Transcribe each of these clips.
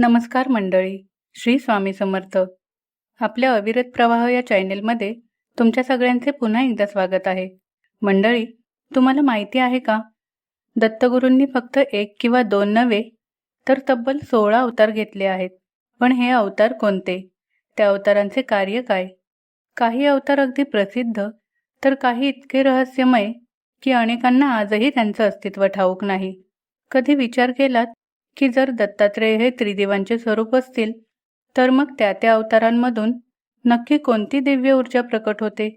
नमस्कार मंडळी श्री स्वामी समर्थ. आपल्या अविरत प्रवाह या चॅनेलमध्ये तुमच्या सगळ्यांचे पुन्हा एकदा स्वागत आहे. मंडळी तुम्हाला माहिती आहे का? दत्तगुरूंनी फक्त एक किंवा दोन नव्हे तर तब्बल सोळा अवतार घेतले आहेत. पण हे अवतार कोणते? त्या अवतारांचे कार्य काय? काही अवतार अगदी प्रसिद्ध तर काही इतके रहस्यमय की अनेकांना आजही त्यांचं अस्तित्व ठाऊक नाही. कधी विचार केलात की जर दत्तात्रेय हे त्रिदेवांचे स्वरूप असतील तर मग त्या त्या अवतारांमधून नक्की कोणती दिव्य ऊर्जा प्रकट होते?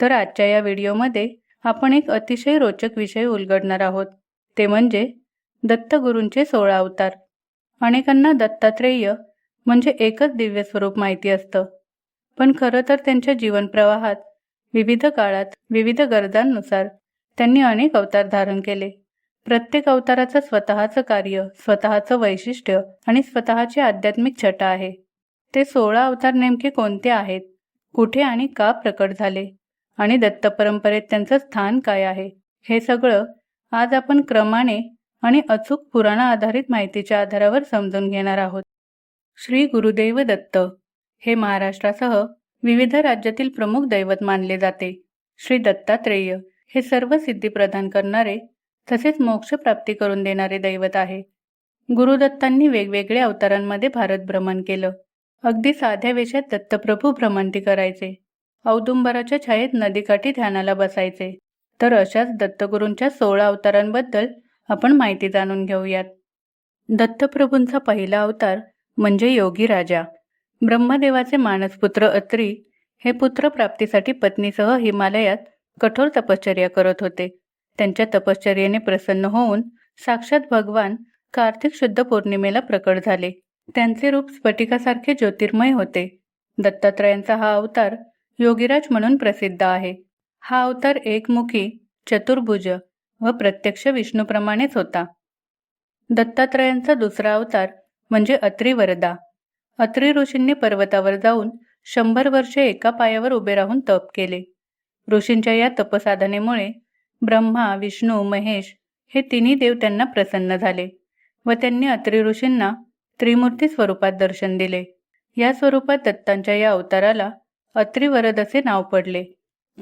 तर आजच्या या व्हिडिओमध्ये आपण एक अतिशय रोचक विषय उलगडणार आहोत. ते म्हणजे दत्तगुरूंचे सोळा अवतार. अनेकांना दत्तात्रेय म्हणजे एकच दिव्य स्वरूप माहिती असतं. पण खरं तर त्यांच्या जीवनप्रवाहात विविध काळात विविध गरजांनुसार त्यांनी अनेक अवतार धारण केले. प्रत्येक अवताराचं स्वतःचं कार्य स्वतःचं वैशिष्ट्य आणि स्वतःची आध्यात्मिक छटा आहे. ते सोळा अवतार नेमके कोणते आहेत? कुठे आणि का प्रकट झाले? आणि दत्त परंपरेत त्यांचं स्थान काय आहे? हे सगळं आज आपण क्रमाने आणि अचूक पुराणा आधारित माहितीच्या आधारावर समजून घेणार आहोत. श्री गुरुदेव दत्त हे महाराष्ट्रासह विविध राज्यातील प्रमुख दैवत मानले जाते. श्री दत्तात्रेय हे सर्व सिद्धी प्रदान करणारे तसेच मोक्ष प्राप्ती करून देणारे दैवत आहे. गुरुदत्तांनी वेगवेगळ्या अवतारांमध्ये भारत भ्रमण केलं. अगदी साध्या वेशात दत्तप्रभू भ्रमंती करायचे. औदुंबराच्या छायेत नदीकाठी ध्यानाला बसायचे. तर अशाच दत्तगुरूंच्या सोळा अवतारांबद्दल आपण माहिती जाणून घेऊयात. दत्तप्रभूंचा पहिला अवतार म्हणजे योगी राजा. ब्रह्मदेवाचे मानसपुत्र अत्री हे पुत्र प्राप्तीसाठी पत्नीसह हिमालयात कठोर तपश्चर्या करत होते. त्यांच्या तपश्चर्येने प्रसन्न होऊन साक्षात भगवान कार्तिक शुद्ध पौर्णिमेला प्रकट झाले. त्यांचे रूप स्फटिकासारखे ज्योतिर्मय होते. दत्तात्रयांचा हा अवतार योगीराज म्हणून प्रसिद्ध आहे. हा अवतार एकमुखी चतुर्भुज व प्रत्यक्ष विष्णूप्रमाणेच होता. दत्तात्रयांचा दुसरा अवतार म्हणजे अत्रि वरदा अत्रि ऋषींनी पर्वतावर जाऊन शंभर वर्षे एका पायावर उभे राहून तप केले. ऋषींच्या या तपसाधनेमुळे ब्रह्मा विष्णू महेश हे तिन्ही देव त्यांना प्रसन्न झाले व त्यांनी अत्रि ऋषींना त्रिमूर्ती स्वरूपात दर्शन दिले. या स्वरूपात दत्तांच्या या अवताराला अत्रिवरद असे नाव पडले.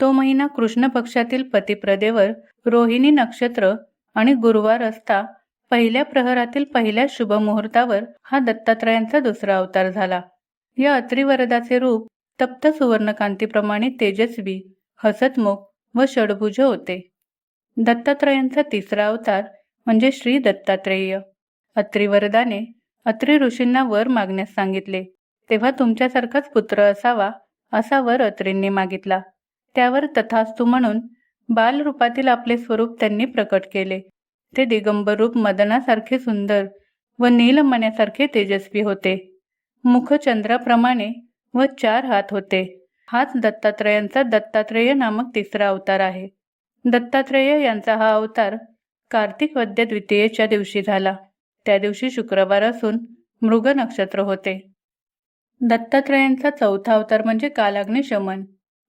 तो महिना कृष्ण पक्षातील पतिप्रदेवर रोहिणी नक्षत्र आणि गुरुवार असता पहिल्या प्रहरातील पहिल्या शुभ मुहूर्तावर हा दत्तात्रयांचा दुसरा अवतार झाला. या अत्रिवरदाचे रूप तप्त सुवर्णकांतीप्रमाणे तेजस्वी हसतमुख व षडभुज होते. दत्तात्रयांचा तिसरा अवतार म्हणजे श्री दत्तात्रेय. अत्रिवरदाने अत्रि ऋषींना वर मागण्यास सांगितले. तेव्हा तुमच्यासारखाच पुत्र असावा असा वर अत्रींनी मागितला. त्यावर तथास्तू म्हणून बालरूपातील आपले स्वरूप त्यांनी प्रकट केले. ते दिगंबर रूप मदनासारखे सुंदर व नीलमण्यासारखे तेजस्वी होते. मुख चंद्राप्रमाणे व चार हात होते. हाच दत्तात्रयांचा दत्तात्रेय नामक तिसरा अवतार आहे. दत्तात्रेय यांचा हा अवतार कार्तिक वद्य द्वितीयेच्या दिवशी झाला. त्या दिवशी शुक्रवार असून मृग नक्षत्र होते. दत्तात्रयांचा चौथा अवतार म्हणजे कालाग्नी शमन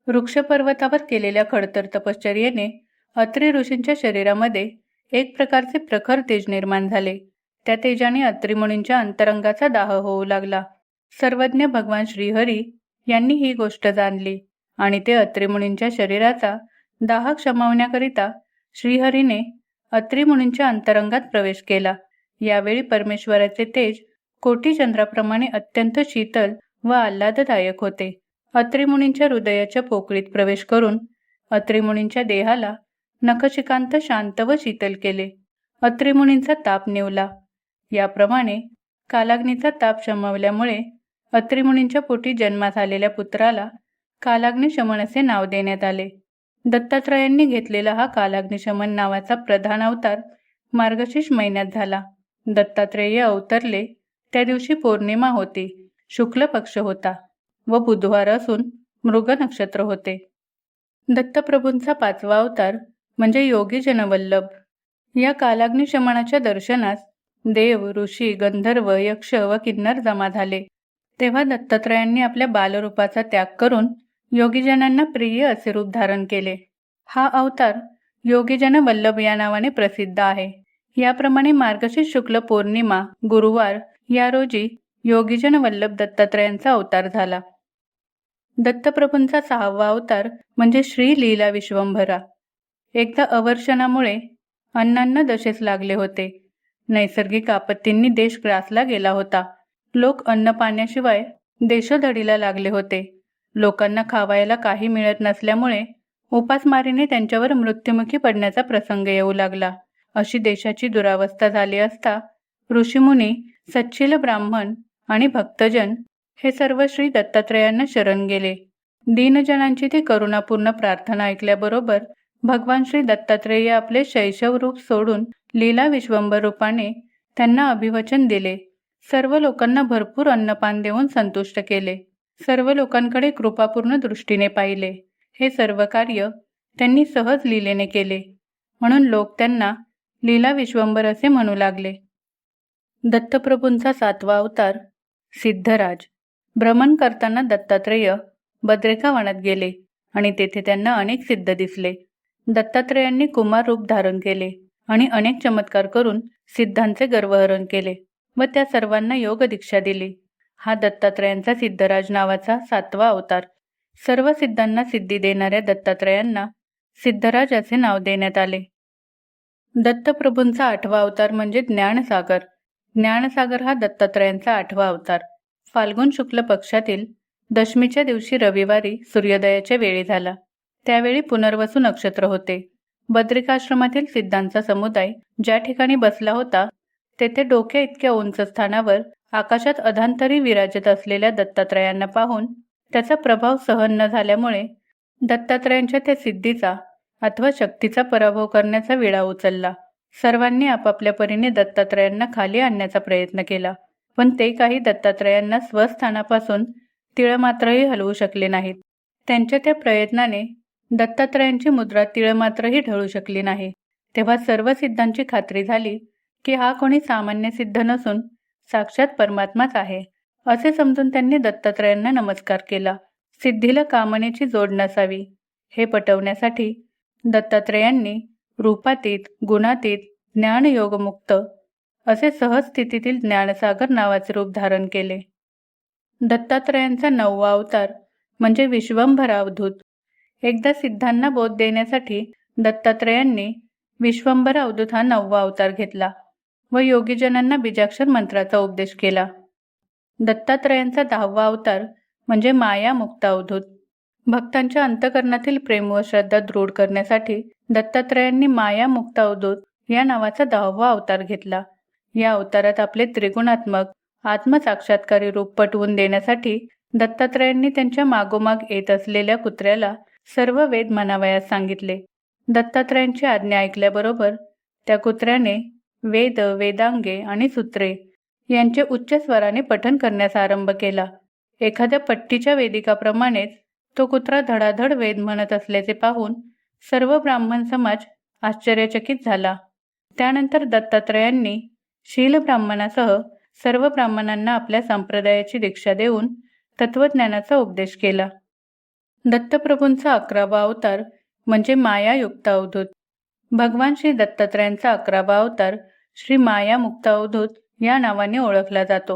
वृक्ष पर्वतावर केलेल्या खडतर तपश्चर्येने अत्रि ऋषींच्या शरीरामध्ये एक प्रकारचे प्रखर तेज निर्माण झाले. त्या तेजाने अत्रिमुनींच्या अंतरंगाचा दाह होऊ लागला. सर्वज्ञ भगवान श्रीहरी यांनी ही गोष्ट जाणली आणि ते अत्रिमुनींच्या शरीराचा दाह क्षमावण्याकरिता श्रीहरीने अत्रिमुनींच्या अंतरंगात प्रवेश केला. यावेळी परमेश्वराचे तेज कोटी चंद्राप्रमाणे अत्यंत शीतल व आल्हाददायक होते. अत्रिमुनींच्या हृदयाच्या पोकळीत प्रवेश करून अत्रिमुनींच्या देहाला नखशिकांत शांत व शीतल केले. अत्रिमुनींचा ताप निवला. याप्रमाणे कालाग्नीचा ताप शमवल्यामुळे अत्रिमुनींच्या पोटी जन्मात आलेल्या पुत्राला कालाग्नी शमन असे नाव देण्यात आले. दत्तात्रयांनी घेतलेला हा कालाग्निशमन नावाचा प्रधान अवतार मार्गशीर्ष महिन्यात झाला. दत्तात्रेय अवतरले त्या दिवशी पौर्णिमा होती. शुक्ल पक्ष होता व बुधवार असून मृग नक्षत्र होते. दत्तप्रभूंचा पाचवा अवतार म्हणजे योगी जनवल्लभ. या कालाग्निशमनाच्या दर्शनास देव ऋषी गंधर्व यक्ष व किन्नर जमा झाले. तेव्हा दत्तात्रयांनी आपल्या बालरूपाचा त्याग करून योगीजनांना प्रिय असे रूप धारण केले. हा अवतार योगीजन वल्लभ या नावाने प्रसिद्ध आहे. याप्रमाणे मार्गशीर्ष शुक्ल पौर्णिमा गुरुवार या रोजी योगीजन वल्लभ दत्तात्रयांचा अवतार झाला. दत्तप्रभूंचा सहावा अवतार म्हणजे श्री लीला विश्वंभरा. एकदा अवर्षणामुळे अन्नांना दशेस लागले होते. नैसर्गिक आपत्तींनी देश ग्रासला गेला होता. लोक अन्न पाण्याशिवाय देशोधडीला लागले होते. लोकांना खावायला काही मिळत नसल्यामुळे उपासमारीने त्यांच्यावर मृत्युमुखी पडण्याचा प्रसंग येऊ लागला. अशी देशाची दुरावस्था झाली असता ऋषीमुनी सच्चिल ब्राह्मण आणि भक्तजन हे सर्व श्री दत्तात्रयांना शरण गेले. दीनजनांची ती करुणापूर्ण प्रार्थना ऐकल्याबरोबर भगवान श्री दत्तात्रेय आपले शैशव रूप सोडून लीला विश्वंभर रूपाने त्यांना अभिवचन दिले. सर्व लोकांना भरपूर अन्नपान देऊन संतुष्ट केले. सर्व लोकांकडे कृपापूर्ण दृष्टीने पाहिले. हे सर्व कार्य त्यांनी सहज लीलेने केले. म्हणून लोक त्यांना लीला विश्वंभर असे म्हणू लागले. दत्तप्रभूंचा सातवा अवतार सिद्धराज. भ्रमण करताना दत्तात्रेय बद्रेका वनात गेले आणि तेथे त्यांना अनेक सिद्ध दिसले. दत्तात्रेयांनी कुमार रूप धारण केले आणि अनेक चमत्कार करून सिद्धांचे गर्वहरण केले व त्या सर्वांना योग दीक्षा दिली. हा दत्तात्रयांचा सिद्धराज नावाचा सातवा अवतार. सर्व सिद्धांना सिद्धी देणाऱ्या दत्तात्रयांना सिद्धराज असे नाव देण्यात आले. दत्तप्रभूंचा आठवा अवतार म्हणजे ज्ञानसागर. ज्ञानसागर हा दत्तात्रयांचा आठवा अवतार. फाल्गुन शुक्ल पक्षातील दशमीच्या दिवशी रविवारी सूर्योदयाच्या वेळी झाला. त्यावेळी पुनर्वसू नक्षत्र होते. बद्रिकाश्रमातील सिद्धांचा समुदाय ज्या ठिकाणी बसला होता तेथे डोक्या इतक्या उंच स्थानावर आकाशात अधांतरी विराजत असलेल्या दत्तात्रयांना पाहून त्याचा प्रभाव सहन न झाल्यामुळे दत्तात्रयांच्या त्या सिद्धीचा अथवा शक्तीचा पराभव करण्याचा विळा उचलला. सर्वांनी आपापल्या परीने दत्तात्रयांना खाली आणण्याचा प्रयत्न केला पण ते काही दत्तात्रयांना स्वस्थानापासून तिळमात्रही हलवू शकले नाहीत. त्यांच्या त्या प्रयत्नाने दत्तात्रयांची मुद्रा तिळमात्रही ढळू शकली नाही. तेव्हा सर्व सिद्धांची खात्री झाली की हा कोणी सामान्य सिद्ध नसून साक्षात परमात्माच आहे असे समजून त्यांनी दत्तात्रयांना नमस्कार केला. सिद्धीला कामनेची जोड नसावी हे पटवण्यासाठी दत्तात्रयांनी रूपातीत गुणातीत ज्ञानयोगमुक्त असे सहज स्थितीतील ज्ञानसागर नावाचे रूप धारण केले. दत्तात्रयांचा नववा अवतार म्हणजे विश्वंभर अवधूत. एकदा सिद्धांना बोध देण्यासाठी दत्तात्रयांनी विश्वंभर अवधूत हा नववा अवतार घेतला. व योगीजनांना बीजाक्षर मंत्राचा उपदेश केला. दत्तात्रयांचा दहावा अवतार म्हणजे माया मुक्त अवधूत. भक्तांच्या अंतकरणातील प्रेम व श्रद्धा दृढ करण्यासाठी दत्तात्रयांनी माया मुक्त अवधूत या नावाचा दहावा अवतार घेतला. या अवतारात आपले त्रिगुणात्मक आत्मसाक्षात्कारी रूप पटवून देण्यासाठी दत्तात्रयांनी त्यांच्या मागोमाग येत असलेल्या कुत्र्याला सर्व वेद म्हणावयास सांगितले. दत्तात्रयांची आज्ञा ऐकल्याबरोबर त्या कुत्र्याने वेद वेदांगे आणि सूत्रे यांचे उच्च स्वराने पठन करण्यास आरंभ केला. एखाद्या पट्टीच्या वेदिकाप्रमाणेच तो कुत्रा धडाधड वेद म्हणत असल्याचे पाहून सर्व ब्राह्मण समाज आश्चर्यचकित झाला. त्यानंतर दत्तात्रयांनी शील ब्राह्मणासह सर्व ब्राह्मणांना आपल्या संप्रदायाची दीक्षा देऊन तत्वज्ञानाचा उपदेश केला. दत्तप्रभूंचा अकरावा अवतार म्हणजे मायायुक्त अवधूत. भगवान श्री दत्तात्रयांचा अकरावा अवतार श्री माया मुक्त अवधूत या नावाने ओळखला जातो.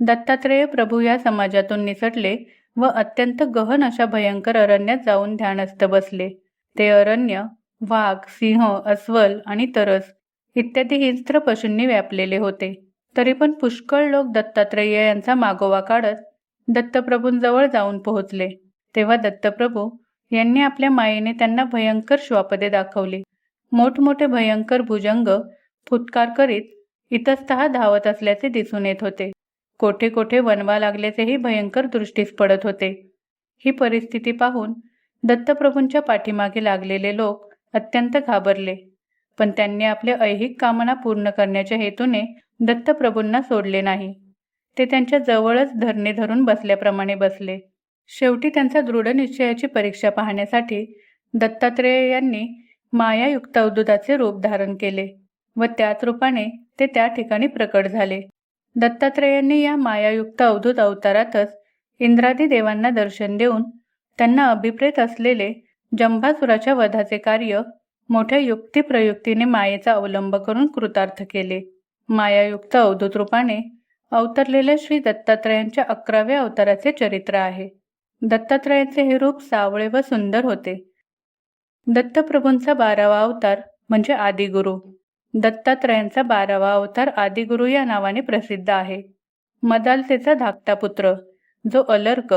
दत्तात्रेय प्रभू या समाजातून निसटले व अत्यंत गहन अशा भयंकर अरण्यात जाऊन ध्यानस्थ बसले. ते अरण्य वाघ सिंह अस्वल आणि तरस इत्यादी हिंस्त्र पशूंनी व्यापलेले होते. तरी पण पुष्कळ लोक दत्तात्रेय यांचा मागोवा काढत दत्तप्रभूंजवळ जाऊन पोहोचले. तेव्हा दत्तप्रभू यांनी आपल्या मायेने त्यांना भयंकर श्वापदे दाखवली. मोठमोठे भयंकर भुजंग फुटकार करीत इतस्तः धावत असल्याचे दिसून येत होते. कोठे कोठे वनवा लागल्याचेही भयंकर दृष्टीस पडत होते. ही परिस्थिती पाहून दत्तप्रभूंच्या पाठीमागे लागलेले लोक अत्यंत घाबरले. पण त्यांनी आपल्या ऐहिक कामना पूर्ण करण्याच्या हेतूने दत्तप्रभूंना सोडले नाही. ते त्यांच्या जवळच धरणे धरून बसल्याप्रमाणे बसले. शेवटी त्यांचा दृढ निश्चयाची परीक्षा पाहण्यासाठी दत्तात्रेय यांनी मायायुक्त अवधूताचे रूप धारण केले. व त्याच रूपाने ते त्या ठिकाणी प्रकट झाले. दत्तात्रेयांनी या मायायुक्त अवधूत अवतारातच इंद्रादी देवांना दर्शन देऊन त्यांना अभिप्रेत असलेले जंभासुराच्या वधाचे कार्य मोठ्या युक्तिप्रयुक्तीने मायेचा अवलंब करून कृतार्थ केले. मायायुक्त अवधूत रूपाने अवतरलेल्या श्री दत्तात्रयांच्या अकराव्या अवताराचे चरित्र आहे. दत्तात्रयांचे हे रूप सावळे व सुंदर होते. दत्तप्रभूंचा बारावा अवतार म्हणजे आदिगुरु. दत्तात्रयांचा बारावा अवतार आदिगुरु या नावाने प्रसिद्ध आहे. मदालतेचा धाकटा पुत्र जो अलर्क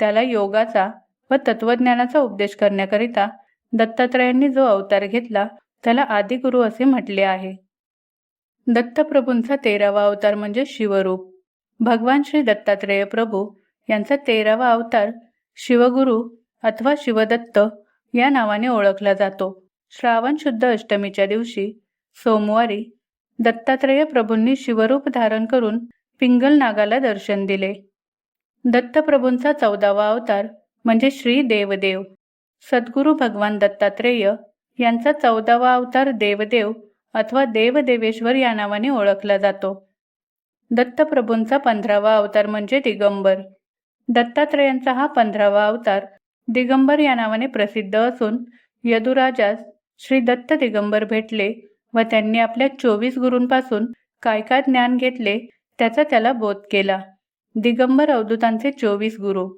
त्याला योगाचा व तत्वज्ञानाचा उपदेश करण्याकरिता दत्तात्रयांनी जो अवतार घेतला त्याला आदिगुरु असे म्हटले आहे. दत्तप्रभूंचा तेरावा अवतार म्हणजे शिवरूप. भगवान श्री दत्तात्रेय प्रभू यांचा तेरावा अवतार शिवगुरु अथवा शिवदत्त या नावाने ओळखला जातो. श्रावण शुद्ध अष्टमीच्या दिवशी सोमवारी दत्तात्रेय प्रभूंनी शिवरूप धारण करून पिंगल नागाला दर्शन दिले. दत्तप्रभूंचा चौदावा अवतार म्हणजे श्री देवदेव. सद्गुरू भगवान दत्तात्रेय यांचा चौदावा अवतार देवदेव अथवा देवदेवेश्वर या नावाने ओळखला जातो. दत्तप्रभूंचा पंधरावा अवतार म्हणजे दिगंबर. दत्तात्रेयांचा हा पंधरावा अवतार दिगंबर या नावाने प्रसिद्ध असून यदुराजास श्री दत्त दिगंबर भेटले व त्यांनी आपल्या चोवीस गुरूंपासून काय काय ज्ञान घेतले त्याचा त्याला बोध केला. दिगंबर अवधूतांचे चोवीस गुरु.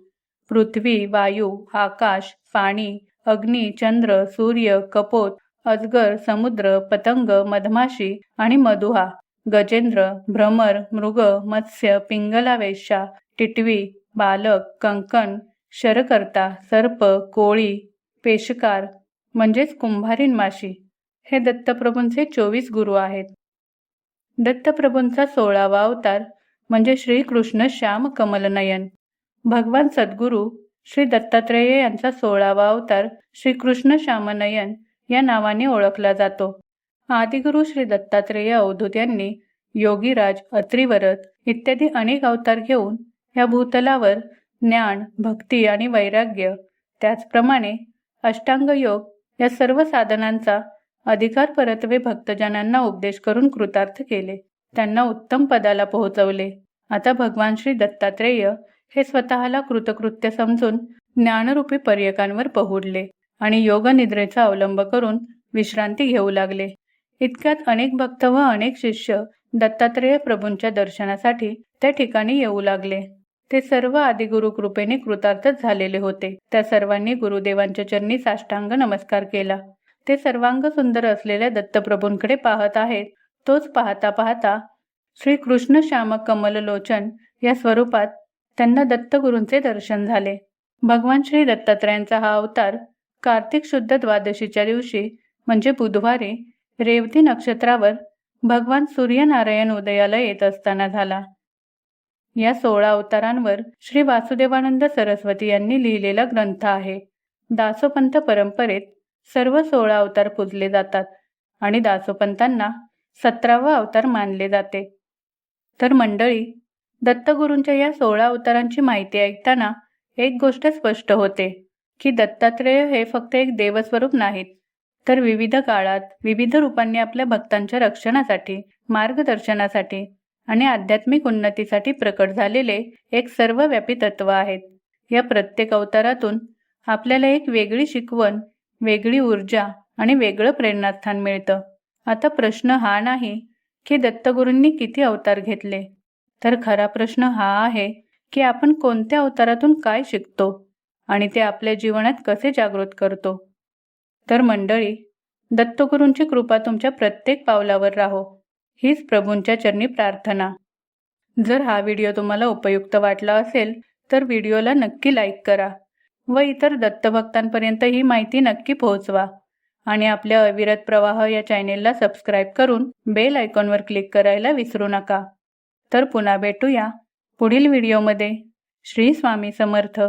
पृथ्वी वायू आकाश पाणी अग्नी चंद्र सूर्य कपोत अजगर समुद्र पतंग मधमाशी आणि मधुहा गजेंद्र भ्रमर मृग मत्स्य पिंगलावेशा टिटवी बालक कंकण शरकर्ता सर्प कोळी पेशकार म्हणजेच कुंभारीन माशी. हे दत्तप्रभूंचे चोवीस गुरु आहेत. दत्तप्रभूंचा सोळावा अवतार म्हणजे श्रीकृष्ण श्याम कमलनयन. भगवान सद्गुरू श्री दत्तात्रेय यांचा सोळावा अवतार श्रीकृष्ण श्यामनयन या नावाने ओळखला जातो. आदिगुरु श्री दत्तात्रेय अवधूत यांनी योगीराज अत्रिवरत इत्यादी अनेक अवतार घेऊन या भूतलावर ज्ञान भक्ती आणि वैराग्य त्याचप्रमाणे अष्टांग योग या सर्व साधनांचा अधिकार परतवे भक्तजनांना उपदेश करून कृतार्थ केले. त्यांना उत्तम पदाला पोहोचवले. आता भगवान श्री दत्तात्रेय हे स्वतःला कृतकृत्य समजून ज्ञानरूपी पर्यकांवर पहुडले आणि योगनिद्रेचा अवलंब करून विश्रांती घेऊ लागले. इतक्यात अनेक भक्त व अनेक शिष्य दत्तात्रेय प्रभूंच्या दर्शनासाठी त्या ठिकाणी येऊ लागले. ते सर्व आदिगुरु कृपेने कृतार्थच झालेले होते. त्या सर्वांनी गुरुदेवांच्या चरणी साष्टांग नमस्कार केला. ते सर्वांग सुंदर असलेल्या दत्तप्रभूंकडे पाहत आहेत. तोच पाहता पाहता श्री कृष्ण श्याम कमललोचन या स्वरूपात त्यांना दत्तगुरूंचे दर्शन झाले. भगवान श्री दत्तात्रयांचा हा अवतार कार्तिक शुद्ध द्वादशीच्या दिवशी म्हणजे बुधवारी रेवती नक्षत्रावर भगवान सूर्यनारायण उदयाला येत असताना झाला. या सोळा अवतारांवर श्री वासुदेवानंद सरस्वती यांनी लिहिलेला ग्रंथ आहे. दासोपंत परंपरेत सर्व सोळा अवतार पूजले जातात आणि दासोपंतांना सतरावा अवतार मानले जाते. तर मंडळी दत्तगुरूंच्या या सोळा अवतारांची माहिती ऐकताना एक गोष्ट स्पष्ट होते की दत्तात्रेय हे फक्त एक देवस्वरूप नाहीत तर विविध काळात विविध रूपांनी आपल्या भक्तांच्या रक्षणासाठी मार्गदर्शनासाठी आणि आध्यात्मिक उन्नतीसाठी प्रकट झालेले एक सर्वव्यापी तत्व आहेत. या प्रत्येक अवतारातून आपल्याला एक वेगळी शिकवण वेगळी ऊर्जा आणि वेगळं प्रेरणास्थान मिळतं. आता प्रश्न हा नाही की दत्तगुरूंनी किती अवतार घेतले. तर खरा प्रश्न हा आहे की आपण कोणत्या अवतारातून काय शिकतो आणि ते आपल्या जीवनात कसे जागृत करतो. तर मंडळी दत्तगुरूंची कृपा तुमच्या प्रत्येक पावलावर राहो. हीच प्रभूंच्या चरणी प्रार्थना. जर हा व्हिडिओ तुम्हाला उपयुक्त वाटला असेल तर व्हिडिओला नक्की लाईक करा. व इतर दत्तभक्तांपर्यंत ही माहिती नक्की पोहोचवा. आणि आपल्या अविरत प्रवाह या चॅनेलला सबस्क्राईब करून बेल आयकॉनवर क्लिक करायला विसरू नका. तर पुन्हा भेटूया पुढील व्हिडिओमध्ये. श्री स्वामी समर्थ.